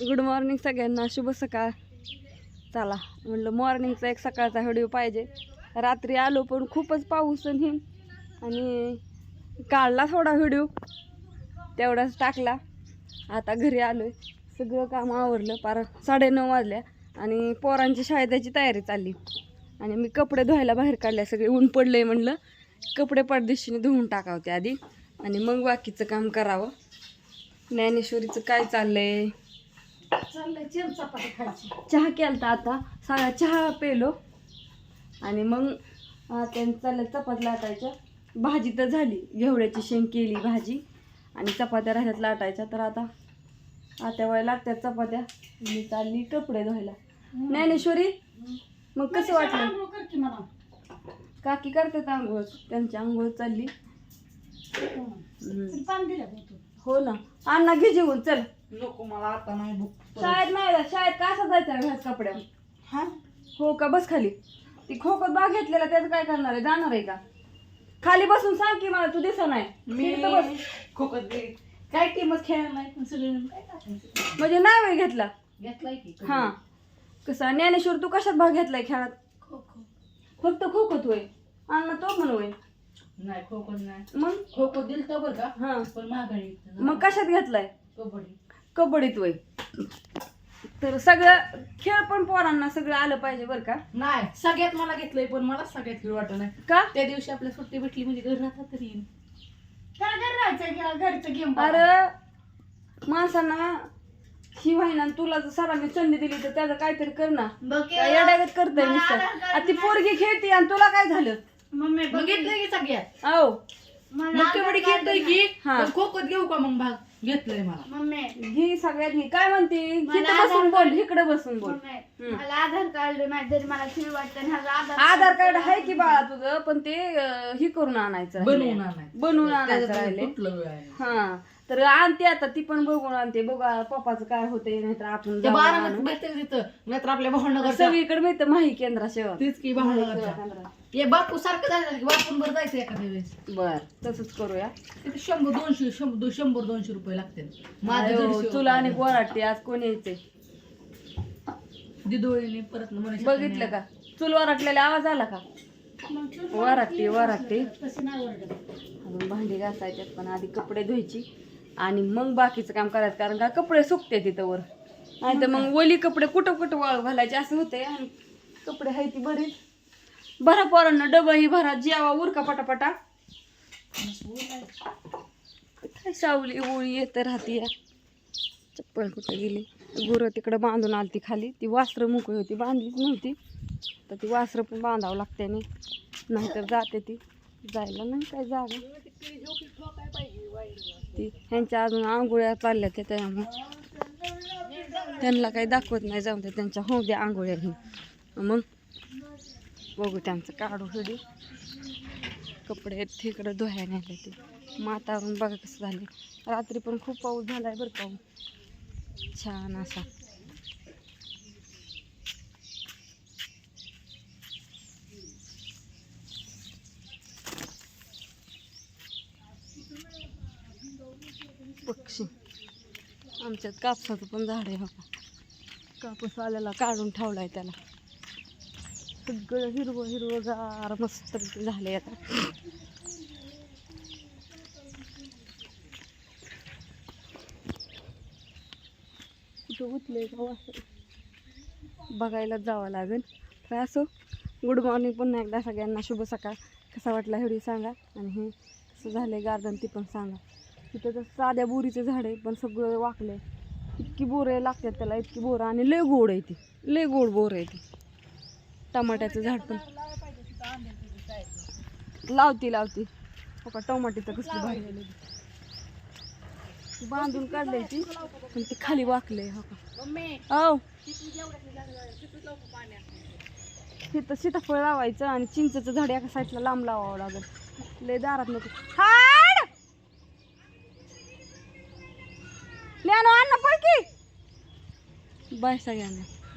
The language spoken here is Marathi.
गुड मॉर्निंग सगळ्यांना शुभ सकाळ. चला म्हणलं मॉर्निंगचा एक सकाळचा व्हिडिओ पाहिजे. रात्री आलो पण खूपच पाऊस आणि आणि काढला थोडा व्हिडिओ. तेवढाच टाकला. आता घरी आलोय. सगळं काम आवरलं. पार साडेनऊ वाजल्या आणि पोरांची शाळेत तयारी चालली. आणि मी कपडे धुवायला बाहेर काढले. सगळे ऊन पडलंय म्हणलं. कपडे पडदिशीने धुवून टाकावते आधी. आणि मग बाकीचं काम करावं. ज्ञानेश्वरीचं काय चाललंय? चाललंय चिम चपाती खायची. चहा केलता आता. सगळा चहा पेलो. आणि मग त्यांनी चाललं चपात लाटायच्या. भाजी तर झाली. घेवड्याची शेंग केली भाजी. आणि चपात्या राहिल्यात लाटायच्या. तर आता आता वेळेला लागतात चपात्या. मी चालली कपडे धुवायला. ज्ञानेश्वरी मग कसं वाटलं? आंघोळ कर की मला काकी करतात आंघोळ. त्यांची आंघोळ चालली. हम्म. पाणी दिलं का तू हो ना. अण्णा घे जेवून चल. नको मला आता नाही भूक. शाळेत नाही जात. शाळेत का असं जायचं कपड्या हा? हो का? बस खाली. ती खोकत बाग घेतलेला त्याचं काय करणार आहे? जाणार आहे का? खाली बसून सांग की मला तू दिसा नाही. मी तिथं बस. खोकत बी काय टीमच खेळायला नाही पण सगळे मिळून काय टाकायचं म्हणजे नाही वेळ घेतला. घेतलाय की हा. कसा ज्ञानेश्वर तू कशात भाग घेतलाय खेळात? खो खो फक्त खोकत होय अण्णा तो म्हण होय. नाही खो खो नाही. मग? खो खो दिल तर बरं का? हा. पण महागाई मग कशात घेतलाय? कबड्डी. कबड्डीत वय. तर सगळं खेळ पण पोरांना सगळं आलं पाहिजे बरं का? नाही सगळ्यात मला घेतलंय पण मला सगळ्यात खेळ वाटत नाही. का? त्या दिवशी आपल्या सुट्टी भेटली म्हणजे घर राहतात तरी. येईन घरचं गेम अरे माणसांना ही वाहिना तुला जर सरांनी संधी दिली तर त्याचं काहीतरी कर ना. काय येड्यागत करतंय नुसतं. ती पोरगी खेळते आणि तुला काय झालं? मग घेतलंय की सगळ्यात? आओ मग कबड्डी खेळतोय की? हा. पण खो खोत घेऊ का मग भाग? घेतलंय मला. मम्मी. घे सगळ्यात घे काय म्हणते? मला इथं बसून आधार बोल कार्ड- इकडे बसून बोल. मम्मी हम्म. मला आधार कार्ड नाही तरी मला फी वाटतं आधार आधार कार्ड आहे की बाळा तुझं? पण ते अं, हे करून आणायचं बनवून. आणायचं. बनवून आणायचं राहिले. आहे. हा. तर आणते आता ती पण बघून आणते. बघा पप्पाचं काय होतंय नाहीतर आपण ते जाऊन बारा आणू. भेटते तिथं. नाहीतर आपल्या भावनगरच्या सगळीकडे मिळतं माही केंद्राशिवाय. तीच की भावनगरच्या. ये बापू सारखं जायचं की बापून बरं जायचं एखाद्या वेळेस. बर तसंच करूया. तिथे शंभर दोनशे शंभर दो- शंभर दोनशे रुपये लागते माझं अयो, दीडशे तुला आणि रुपये. वराटते आज कोण यायचंय? दिदोळीने परत मनीषा बघितलं का? चूल वराटलेला आवाज आला का? वराटते वराटते. अजून भांडी घासायच्यात पण आधी कपडे धुवायची आणि मग बाकीचं काम करायचं कारण का कपडे सुकते तिथं वर. नाही तर मग ओली कपडे कुठं कुठं वाळ घालायचे असं होते आणि कपडे आहे ती बरीच. भरा पोरांना डबा ही भरा जेवा उरका पटापटा. काय सावली ओळी येत राहते या. चप्पल कुठं गेली? गुरं तिकडं बांधून आलती खाली. ती वासरं मोकळी होती बांधलीच नव्हती. तर ती वासरं पण बांधावं लागते नाहीतर जाते ती. जायला नाही काय जागा. ती ह्यांच्या अजून आंघोळ्या चालल्या त्या त्यामुळं. त्यांना काही दाखवत नाही जाऊन दे त्यांच्या होऊ द्या आंघोळ्या ही. मग बघू त्यांचं काढू हिडी. कपडे आहेत तिकडं धुवायला नेले ते. वातावरण बघा कसं झाले रात्री पण खूप पाऊस झाला आहे बरं पाऊस हो. छान असा. आमच्यात कापसाचं पण झाड आहे बघा. कापूस आल्याला काढून ठेवलाय त्याला. सगळं हिरवं हिरवं गार मस्त झाले आता. कुठं उठलंय का बघायलाच जावं लागेल. तर असो गुड मॉर्निंग पुन्हा एकदा सगळ्यांना शुभ सकाळ. कसा वाटला हेवढी सांगा आणि हे कसं झालं आहे गार्डन ती पण सांगा. तिथं तर साध्या बोरीचं झाड आहे पण सगळं वाकलं इतकी बोरं लागतात त्याला इतकी बोरं. आणि लय गोड आहे ती. लय गोड बोर आहे ती. टमाट्याचं झाड पण. लावती लावती. हो का टमाटीचं कसली भारी. बांधून काढलंय ती पण ती खाली वाकलंय हो का. तिथं सीताफळ लावायचं आणि चिंचेचं झाड एका साईडला लांब लावावं लागेल. लय दारात नको. हाड बाय सगळ्यांना